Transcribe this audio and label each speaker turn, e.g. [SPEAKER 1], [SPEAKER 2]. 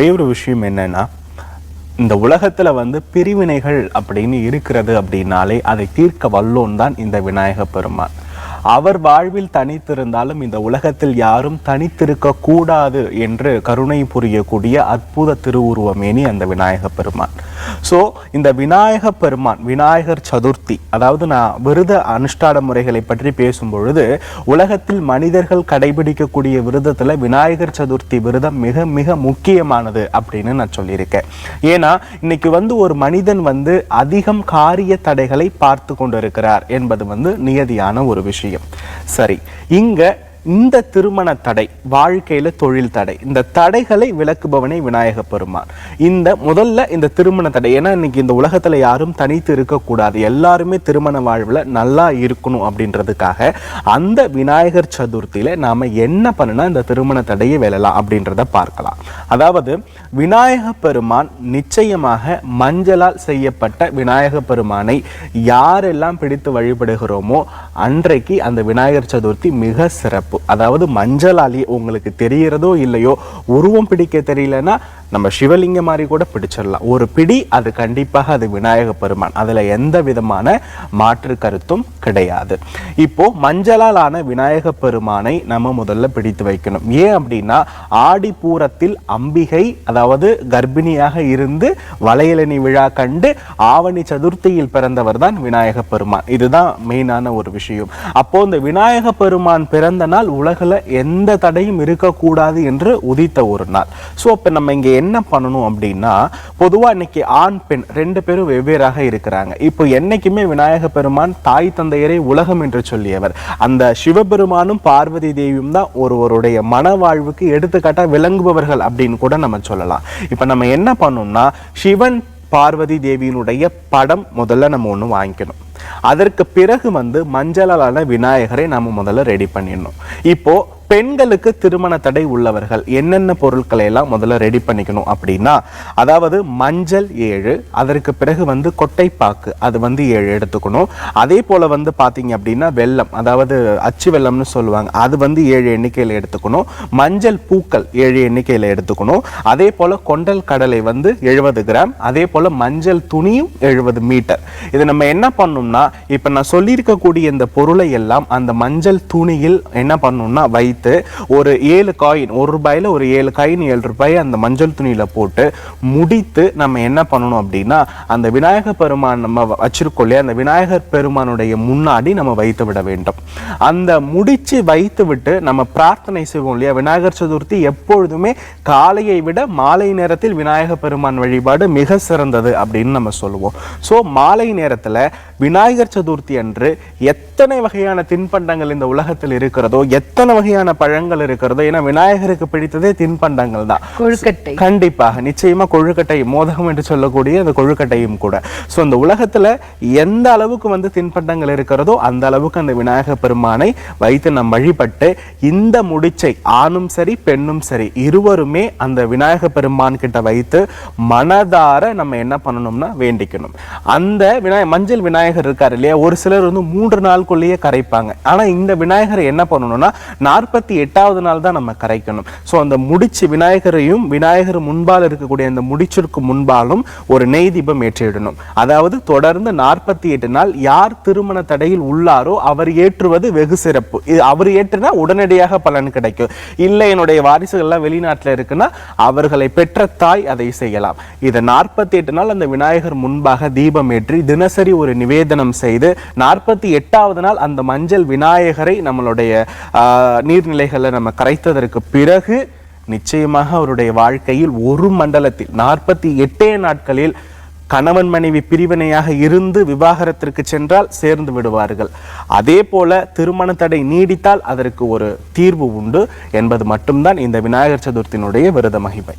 [SPEAKER 1] ஒரே ஒரு விஷயம் என்னன்னா இந்த உலகத்துல வந்து பிரிவினைகள் அப்படின்னு இருக்கிறது அப்படின்னாலே அதை தீர்க்க வல்லோன் தான் இந்த விநாயக பெருமான். அவர் வாழ்வில் தனித்திருந்தாலும் இந்த உலகத்தில் யாரும் தனித்திருக்க கூடாது என்று கருணை புரியக்கூடிய அற்புத திருவுருவமேனி அந்த விநாயக பெருமான். ஸோ இந்த விநாயக பெருமான் விநாயகர் சதுர்த்தி அதாவது நான் விரத அனுஷ்டான முறைகளை பற்றி பேசும் பொழுது உலகத்தில் மனிதர்கள் கடைபிடிக்கக்கூடிய விரதத்தில் விநாயகர் சதுர்த்தி விரதம் மிக மிக முக்கியமானது அப்படின்னு நான் சொல்லியிருக்கேன். ஏன்னா இன்னைக்கு வந்து ஒரு மனிதன் வந்து அதிகம் காரிய தடைகளை பார்த்து கொண்டிருக்கிறார் என்பது வந்து நியதியான ஒரு விஷயம். சரி இங்கே இந்த திருமண தடை வாழ்க்கையில தொழில் தடை இந்த தடைகளை விளக்குபவனே விநாயக பெருமான். இந்த முதல்ல இந்த திருமண தடை ஏன்னா இன்னைக்கு இந்த உலகத்துல யாரும் தனித்து இருக்கக்கூடாது. எல்லாருமே திருமண வாழ்வுல நல்லா இருக்கணும் அப்படின்றதுக்காக அந்த விநாயகர் சதுர்த்தியில நாம என்ன பண்ணுனா இந்த திருமண தடையை விழலாம் அப்படின்றத பார்க்கலாம். அதாவது விநாயக பெருமான் நிச்சயமாக மஞ்சளால் செய்யப்பட்ட விநாயக பெருமானை யாரெல்லாம் பிடித்து வழிபடுகிறோமோ அன்றைக்கு அந்த விநாயகர் சதுர்த்தி மிக சிறப்பு. அதாவது மஞ்சள் அலி உங்களுக்கு தெரிகிறதோ இல்லையோ உருவம் பிடிக்க தெரியலன்னா நம்ம சிவலிங்கம் மாதிரி கூட பிடிச்சிடலாம். ஒரு பிடி அது கண்டிப்பாக அது விநாயக பெருமான். அதில் எந்த விதமான மாற்று கருத்தும் கிடையாது. இப்போ மஞ்சளால் ஆன விநாயக பெருமானை நம்ம முதல்ல பிடித்து வைக்கணும். ஏன் அப்படின்னா ஆடி பூரத்தில் அம்பிகை அதாவது கர்ப்பிணியாக இருந்து வளையலணி விழா கண்டு ஆவணி சதுர்த்தியில் பிறந்தவர் தான் விநாயக பெருமான். இதுதான் மெயினான ஒரு விஷயம். அப்போ இந்த விநாயக பெருமான் பிறந்தனா நாள் உலகில் எந்த தடையும் இருக்கக்கூடாது என்று உதித்த ஒரு நாள். ஸோ இப்போ நம்ம இங்கே என்ன பண்ணணும் அப்படின்னா பொதுவாக இன்னைக்கு ஆண் பெண் ரெண்டு பேரும் வெவ்வேறாக இருக்கிறாங்க. இப்போ என்னைக்குமே விநாயக பெருமான் தாய் தந்தையரை உலகம் என்று சொல்லியவர். அந்த சிவபெருமானும் பார்வதி தேவியும் தான் ஒருவருடைய மன வாழ்வுக்கு விளங்குபவர்கள் அப்படின்னு கூட நம்ம சொல்லலாம். இப்போ நம்ம என்ன பண்ணணும்னா சிவன் பார்வதி தேவியினுடைய படம் முதல்ல நம்ம ஒன்று வாங்கிக்கணும். அதற்கு பிறகு வந்து மஞ்சளாலான விநாயகரை நம்ம முதல்ல ரெடி பண்ணிடணும். இப்போ பெண்களுக்கு திருமண தடை உள்ளவர்கள் என்னென்ன பொருட்களை எல்லாம் முதல்ல ரெடி பண்ணிக்கணும் அப்படின்னா அதாவது மஞ்சள் ஏழு அதற்கு பிறகு வந்து கொட்டைப்பாக்கு அது வந்து ஏழு எடுத்துக்கணும். அதே போல் வந்து பார்த்தீங்க அப்படின்னா வெல்லம் அதாவது அச்சு வெல்லம்னு சொல்லுவாங்க அது வந்து ஏழு எண்ணிக்கையில் எடுத்துக்கணும். மஞ்சள் பூக்கள் ஏழு எண்ணிக்கையில் எடுத்துக்கணும். அதே போல் கொண்டல் கடலை வந்து எழுபது கிராம் அதே போல் மஞ்சள் துணியும் எழுபது மீட்டர். இது நம்ம என்ன பண்ணணும்னா இப்போ நான் சொல்லியிருக்கக்கூடிய இந்த பொருளை எல்லாம் அந்த மஞ்சள் துணியில் என்ன பண்ணணும்னா வைத்து ஒரு ஏழு காயின் ஒரு ரூபாயில் ஒரு ஏழு காயின் ஏழு ரூபாய் அந்த மஞ்சள் துணியில் போட்டு முடித்து நம்ம என்ன பண்ணணும் அப்படின்னா அந்த விநாயகர் பெருமான் நம்ம வச்சிருக்கோம் இல்லையா அந்த விநாயகர் பெருமானுடைய முன்னாடி நம்ம வைத்து விட வேண்டும். அந்த முடித்து வைத்து விட்டு நம்ம பிரார்த்தனை செய்வோம் இல்லையா விநாயகர் சதுர்த்தி எப்பொழுதுமே காலையை விட மாலை நேரத்தில் விநாயகர் பெருமான் வழிபாடு மிக சிறந்தது அப்படின்னு நம்ம சொல்லுவோம். ஸோ மாலை நேரத்தில் விநாயகர் சதுர்த்தி அன்று எத்தனை வகையான தின்பண்டங்கள் இந்த உலகத்தில் இருக்கிறதோ எத்தனை வகையான பழங்கள் இருக்கிறதோ. ஏன்னா விநாயகருக்கு பிடித்ததே தின்பண்டங்கள் தான்.
[SPEAKER 2] கொழுக்கட்டை.
[SPEAKER 1] கண்டிப்பாக நிச்சயமா கொழுக்கட்டை மோதகம் என்று சொல்லக்கூடிய அந்த கொழுக்கட்டையும் கூட. ஸோ இந்த உலகத்துல எந்த அளவுக்கு வந்து தின்பண்டங்கள் இருக்கிறதோ அந்த அளவுக்கு அந்த விநாயக பெருமானை வைத்து நம் வழிபட்டு இந்த முடிச்சை ஆணும் சரி பெண்ணும் சரி இருவருமே அந்த விநாயக பெருமான் கிட்ட வைத்து மனதார நம்ம என்ன பண்ணணும்னா வேண்டிக்கணும். அந்த விநாய மஞ்சள் விநாயகர் இருக்காரு இல்லையா? ஒரு சிலர் வந்து மூன்று நாளுக்குள்ளேயே கரைப்பாங்க. ஆனா இந்த விநாயகரை என்ன பண்ணணும்னா நாற்பத்தி எட்டாவது நாள் தான் நம்ம கரைக்கணும். ஸோ அந்த முடிச்சு விநாயகரையும் விநாயகர் முன்பால் இருக்கக்கூடிய அந்த முடிச்சிற்கு முன்பாலும் ஒரு நெய் தீபம் அதாவது தொடர்ந்து நாற்பத்தி எட்டு நாள் யார் திருமண தடையில் உள்ளாரோ அவர் ஏற்றுவது வெகு சிறப்பு. இது அவர் ஏற்றுனா உடனடியாக பலன் கிடைக்கும். இல்லை என்னுடைய வாரிசுகள்லாம் வெளிநாட்டில் இருக்குன்னா அவர்களை பெற்ற தாய் அதை செய்யலாம். இதை நாற்பத்தி எட்டு நாள் அந்த விநாயகர் முன்பாக தீபம் ஏற்றி தினசரி ஒரு நிவேதனம் செய்து நாற்பத்தி எட்டாவது நாள் அந்த மஞ்சள் விநாயகரை நம்மளுடைய நீர் நீர்நிலைகளை நம்ம கரைத்ததற்கு பிறகு நிச்சயமாக அவருடைய வாழ்க்கையில் ஒரு மண்டலத்தில் நாற்பத்தி எட்டே நாட்களில் கணவன் மனைவி பிரிவினையாக இருந்து விவாகரத்திற்கு சென்றால் சேர்ந்து விடுவார்கள். அதே போல திருமண தடை நீடித்தால் அதற்கு ஒரு தீர்வு உண்டு என்பது மட்டும்தான் இந்த விநாயகர் சதுர்த்தியினுடைய விரத மகிமை.